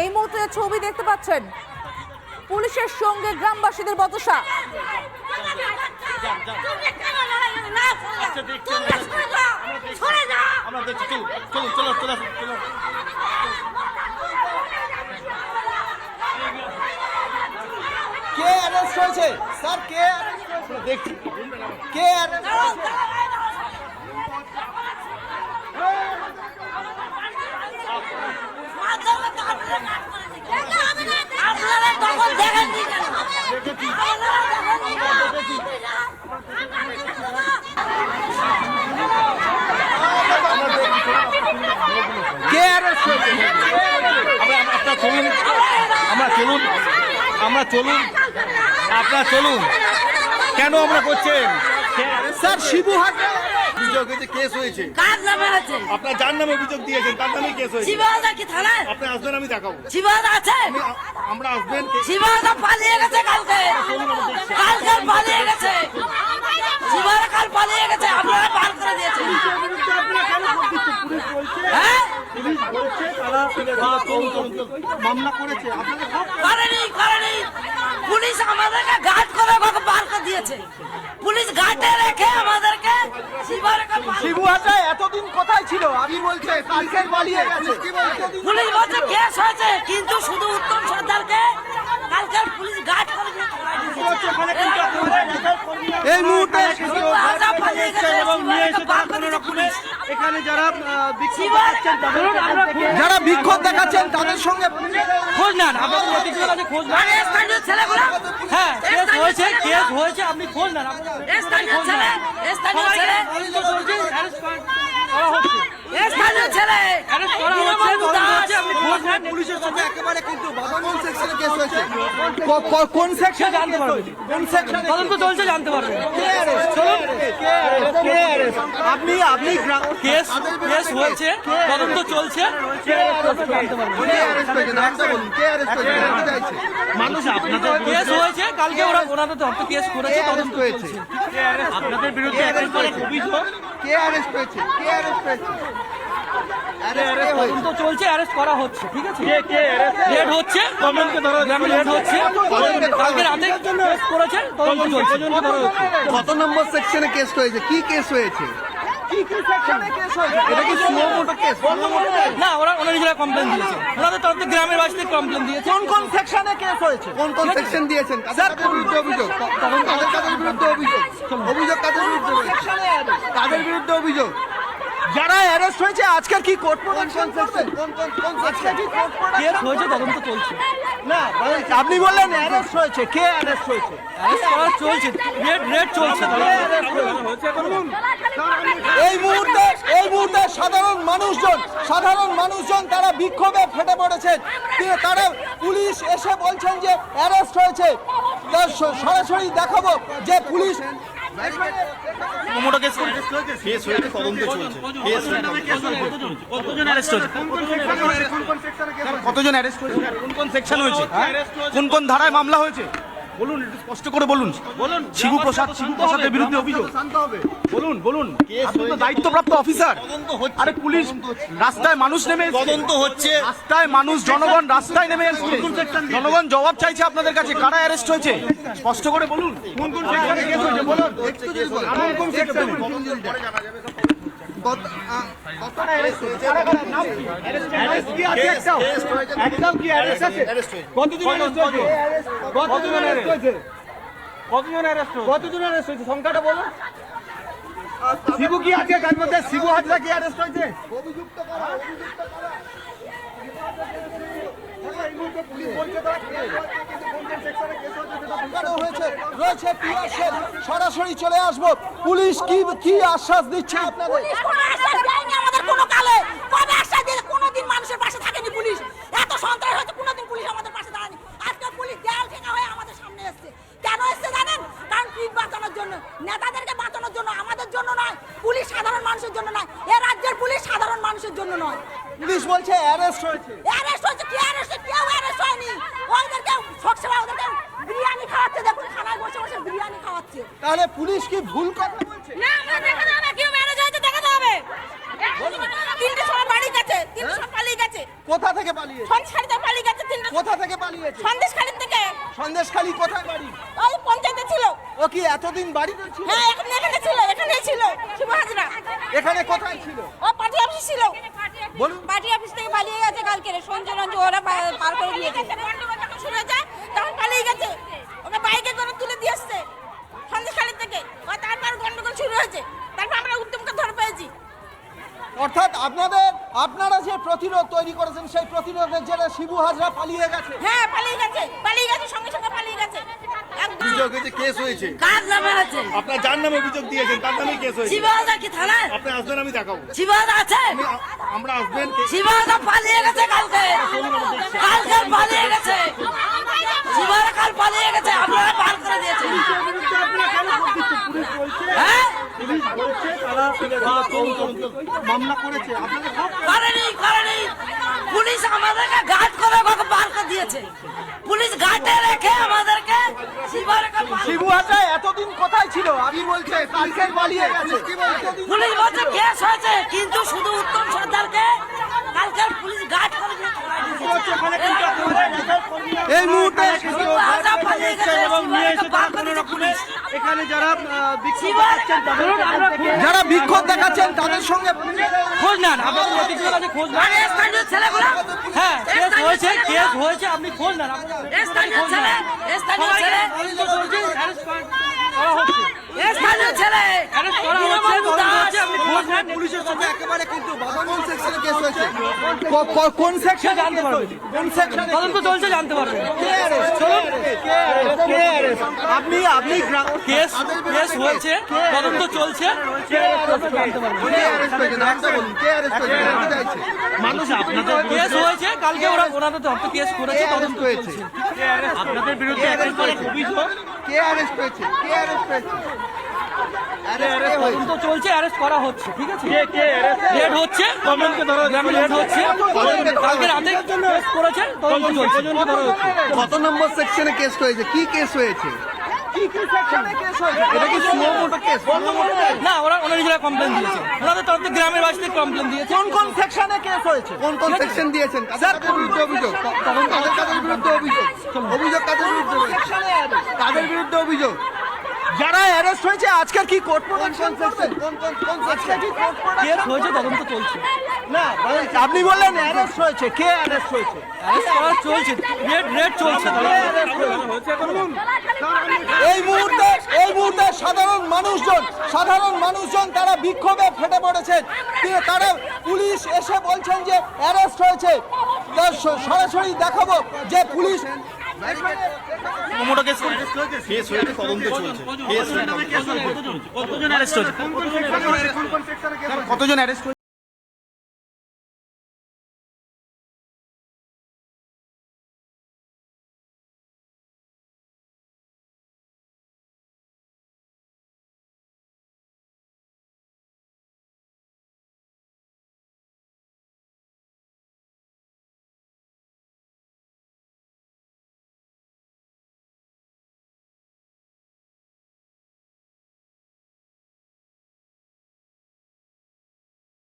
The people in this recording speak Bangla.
এই মুহূর্তে যে ছবি দেখতে পাচ্ছেন পুলিশের সঙ্গে গ্রামবাসীদের আসুন। কে অ্যারেস্ট হয়েছে স্যার কে দেখছি? কে অ্যারেস্ট হয়েছে আমরা আপনার চলুন আমরা চলুন আমরা চলুন আপনার চলুন। কেন আমরা করছেন? স্যার শিবু হাটে অভিযোগ হয়েছে কেস হয়েছে। কার নামে আছে? আপনার যার নামে অভিযোগ দিয়েছেন তার নামে কেস হয়েছে। শিবাদা কি থানায়? আপনি আসবেন আমি দেখাবো। শিবাদা আছে? আমরা আসবেন শিবাদা পালিয়ে গেছে কালকে। কালকে পালিয়ে গেছে। শিবাদা কাল পালিয়ে গেছে আপনারা বার করে দিয়েছেন। হ্যাঁ? মামলা করেছে করেনি করেনি। পুলিশ আমাদেরকে গার্ড করে বার করে দিয়েছে। পুলিশ গার্ডে রেখে বার- শিবু হাটে এতদিন কোথায় ছিল? আমি বলছে কালকে পালিয়ে গেছে। পুলিশ বলছে কেস হয়েছে কিন্তু শুধু উত্তম সর্দারকে কালকে পুলিশ গার্ড করে। এই মুহূর্তে। এখানে যারা বিক্ষোভ শিবা- যারা বিক্ষোভ দেখাচ্ছেন তাদের সঙ্গে খোঁজ নেন আছে খোঁজ নেন। হ্যাঁ কেস হয়েছে কেস হয়েছে আপনি খোঁজ নেন আপনাদের স্থানীয় ছেলে স্থানীয় সবাইকে ছেলে তদন্ত চলছে অ্যারেস্ট করা হচ্ছে স্থানীয় ছেলে অ্যারেস্ট করা হচ্ছে নিরাপদ তদন্ত দাস। হচ্ছে আপনি খোঁজ নেন পুলিশের সঙ্গে একেবারে কিন্তু কোন সেকশনে কেস হয়েছে? কোন সেকশন জানতে পারবেন কোন সেকশনে তদন্ত চলছে জানতে পারবেন চলুন। আপনি আপনি কেস কেস হয়েছে তদন্ত চলছে। মানুষ আপনাদের কেস হয়েছে? কালকে ওরা ওনাদের তো কেস করেছে তদন্ত হয়েছে? আপনাদের বিরুদ্ধে? অভিযোগ। কে arrest হয়েছে? কে arrest হয়েছে? তদন্ত চলছে অ্যারেস্ট করা হচ্ছে ঠিক আছে? লেট হচ্ছে গভর্নমেন্টকে ধরো গ্রামে হচ্ছে। কালকে রাতে কেস করেছে তদন্ত চলছে। কত নম্বর সেকশনে কেস হয়েছে? কি কেস হয়েছে? কি কি সেকশনে কেস হয়েছে? এটা কি সুমো মোটো কেস না ওরা ওরা নিজেরা কমপ্লেন দিয়েছে। ওনাদের তরফ থেকে গ্রামের বাসীদের কমপ্লেন দিয়েছে। কোন কোন সেকশনে কেস হয়েছে? কোন কোন সেকশন দিয়েছেন? স্যার বিরুদ্ধে অভিযোগ? তখন কাদের কাদের বিরুদ্ধে অভিযোগ? অভিযোগ? কাদের বিরুদ্ধে কাদের বিরুদ্ধে অভিযোগ? যারা অ্যারেস্ট হয়েছে আজকের কি কোর্ট প্রোডাকশন করছেন কোন কোন কোন সেকশনে কি কোর্ট কেস হয়েছে তদন্ত চলছে। না আপনি বললেন অ্যারেস্ট হয়েছে কে অ্যারেস্ট হয়েছে? অ্যারেস্ট করা চলছে রেড রেড চলছে এই মুহূর্তে এই মুহূর্তে সাধারণ মানুষজন সাধারণ মানুষজন তারা বিক্ষোভে ফেটে পড়েছেন কিন্তু তারা পুলিশ এসে বলছেন যে অ্যারেস্ট হয়েছে। তা সরাসরি দেখাবো যে পুলিশ মোটো কেস কেস হয়েছে তদন্ত চলছে। কেস কতজন অ্যারেস্ট হয়েছে? কতজন অ্যারেস্ট হয়েছে? কোন কোন সেকশন হয়েছে? কোন কোন ধারায় মামলা হয়েছে? বলুন একটু স্পষ্ট করে বলুন। বলুন শিবু প্রসাদ শিবু প্রসাদের বিরুদ্ধে অভিযোগ। বলুন বলুন। আপনি তো দায়িত্বপ্রাপ্ত অফিসার। আরে পুলিশ রাস্তায় মানুষ নেমে তদন্ত হচ্ছে। রাস্তায় মানুষ জনগণ রাস্তায় নেমে এসছে। জনগণ জবাব চাইছে আপনাদের কাছে। কারা অ্যারেস্ট হয়েছে? স্পষ্ট করে বলুন। কোন কোন সেকশনে কেস হয়েছে? বলুন। কোন কোন সেকশনে কতজন হয়েছে? কতজন অ্যারেস্ট হয়েছে? হয়েছে? সংখ্যাটা বলুন। শিবু কি আছে তার মধ্যে? শিবু হাজরা কি অ্যারেস্ট হয়েছে? অভিযুক্ত করা অভিযুক্ত করা। রয়েছে পিয়াসের সরাসরি চলে আসব। পুলিশ কি কি আশ্বাস দিচ্ছে আপনাদের? কোনো আশ্বাস দেয়নি আমাদের কোনো কালে। কবে আশ্বাস দিয়ে কোনোদিন মানুষের পাশে থাকেনি পুলিশ। এত সন্ত্রাস হয়েছে কোনোদিন পুলিশ আমাদের পাশে দাঁড়ায়নি। আজকে পুলিশ দেয়াল ঠেকা হয়ে আমাদের সামনে এসছে। কেন এসছে জানেন? কারণ পিঠ বাঁচানোর জন্য। নেতাদেরকে বাঁচানোর জন্য আমাদের জন্য নয়। পুলিশ সাধারণ মানুষের জন্য নয়। এ রাজ্যের পুলিশ সাধারণ মানুষের জন্য নয়। পুলিশ বলছে অ্যারেস্ট হয়েছে। অ্যারেস্ট তাহলে পুলিশ কি ভুল কথা বলছে? না আমরা দেখাতে হবে কেউ ম্যারেজ হয়েছে দেখাতে হবে। তিনটে সময় বাড়ি গেছে তিনটে সময় পালিয়ে গেছে। কোথা থেকে পালিয়ে সন্ধ্যায় পালিয়ে গেছে কোথা থেকে পালিয়েছে? সন্দেশখালীর থেকে। সন্দেশখালী কোথায় বাড়ি? ওই পঞ্চায়েতে ছিল। ও কি এতদিন বাড়িতে ছিল? হ্যাঁ এখানে এখানে ছিল এখানেই ছিল শুভ হাজরা। এখানে কোথায় ছিল? ও পার্টি অফিস ছিল। বলুন। পার্টি অফিস থেকে পালিয়ে গেছে কালকে সঞ্জয় রঞ্জন ওরা পার করে নিয়ে গেছে গন্ডগোল যখন শুরু হয়েছে তখন পালিয়ে গেছে ওকে বাইকে করে তুলে দিয়ে এসছে সন্দেশখালীর থেকে ও তারপর গন্ডগোল শুরু হয়েছে তারপর আমরা উত্তমকে ধরে পেয়েছি অর্থাৎ আপনাদের আপনারা যে প্রতিরোধ তৈরি করেছেন সেই প্রতিরোধের জেরে শিবু হাজরা পালিয়ে গেছে। হ্যাঁ পালিয়ে গেছে পালিয়ে গেছে সঙ্গে সঙ্গে পালিয়ে গেছে। অভিযোগ হয়েছে কেস হয়েছে। কার নামে আছে আপনার যার নামে অভিযোগ দিয়েছেন তার নামেই কেস হয়েছে। শিবাদা কি থানায়? আপনি আসবেন আমি দেখাবো। আছে? আমরা আসবেন শিবাদা পালিয়ে গেছে কালকে। কালকে পালিয়ে গেছে। শিবাদা কাল পালিয়ে গেছে আপনারা পার করে দিয়েছেন। হ্যাঁ? মামলা করেছে করেনি করেনি। পুলিশ আমাদেরকে গার্ড করে পার করে দিয়েছে। পুলিশ গার্ডে রেখে আমাদেরকে শিবু এতদিন কোথায় ছিল? আমি বলছে কালকে পালিয়ে গেছে। পুলিশ বলছে কেস হয়েছে। কিন্তু শুধু উত্তম সর্দারকে কালকে পুলিশ গার্ড করে দিয়ে চলে গেছে। এই মুহূর্তে শিবাদা পালিয়ে গেছে এবং নিয়ে এসে শিবাদাকে পার করে দিয়েছে পুলিশ এখানে যারা বিক্ষোভ দেখাচ্ছেন আমরা যারা বিক্ষোভ দেখাচ্ছেন তাদের সঙ্গে খোঁজ নেন আপনাদের নেতৃত্বের কাছে খোঁজ নেন। স্থানীয় ছেলেগুলো? হ্যাঁ কেস হয়েছে কেস হয়েছে আপনি খোঁজ নেন স্থানীয় ছেলে স্থানীয় ছেলে? তদন্ত চলছে অ্যারেস্ট করা হচ্ছে স্থানীয় ছেলে। অ্যারেস্ট করা হচ্ছে তদন্ত হচ্ছে আপনি খোঁজ নেন পুলিশের সাথে একেবারে কিন্তু কোন সেকশনে কেস হয়েছে? ক- ক- কোন সেকশনে জানতে পারবেন কোন সেকশনে তদন্ত চলছে জানতে পারবেন আপনি আপনি কেস কেস হয়েছে তদন্ত চলছে। জানতে পারবেন কে অ্যারেস্ট হয়েছে নামটা বলুন কে অ্যারেস্ট হয়েছে মানুষ আপনাদের কেস হয়েছে কালকে ওরা ওনাদের তো কেস করেছে তদন্ত হয়েছে? আপনাদের বিরুদ্ধে অভিযোগ কে অ্যারেস্ট হয়েছে? কে অ্যারেস্ট হয়েছে? Arrest কে হয়েছে? তদন্ত চলছে অ্যারেস্ট করা হচ্ছে ঠিক আছে? লেট হচ্ছে গভর্নমেন্টকে ধরো গ্রামে লেট হচ্ছে। কালকে রাতে কেস করেছে তদন্ত চলছে। কত নম্বর সেকশনে কেস হয়েছে? কি কেস হয়েছে? কি কি সেকশনে কেস হয়েছে এটা কি সুমো মোটো কেস না ওরা ওরা নিজেরা কমপ্লেন দিয়েছে। ওনাদের তরফ থেকে গ্রামের বাসীদের কমপ্লেন দিয়েছে। কোন কোন সেকশনে কেস হয়েছে? কোন কোন সেকশন দিয়েছেন? স্যার বিরুদ্ধে অভিযোগ? তখন কাদের কাদের বিরুদ্ধে অভিযোগ? অভিযোগ? কাদের বিরুদ্ধে? কাদের বিরুদ্ধে অভিযোগ? যারা অ্যারেস্ট হয়েছে আজকের কি কোর্ট প্রোডাকশন করবেন কোন কোন কোন সেকশন কি কোর্ট কেস হয়েছে তদন্ত চলছে। না আপনি বললেন অ্যারেস্ট হয়েছে কে অ্যারেস্ট হয়েছে? অ্যারেস্ট করা চলছে রেড রেড চলছে এই মুহূর্তে এই মুহূর্তে সাধারণ মানুষজন সাধারণ মানুষজন তারা বিক্ষোভে ফেটে পড়েছেন কিন্তু তারা পুলিশ এসে বলছেন যে অ্যারেস্ট হয়েছে। তা সরাসরি দেখাবো যে পুলিশ মোটো কেস কেস হয়েছে তদন্ত চলছে। কেস কতজন? অ্যারেস্ট হয়েছে? কতজন অ্যারেস্ট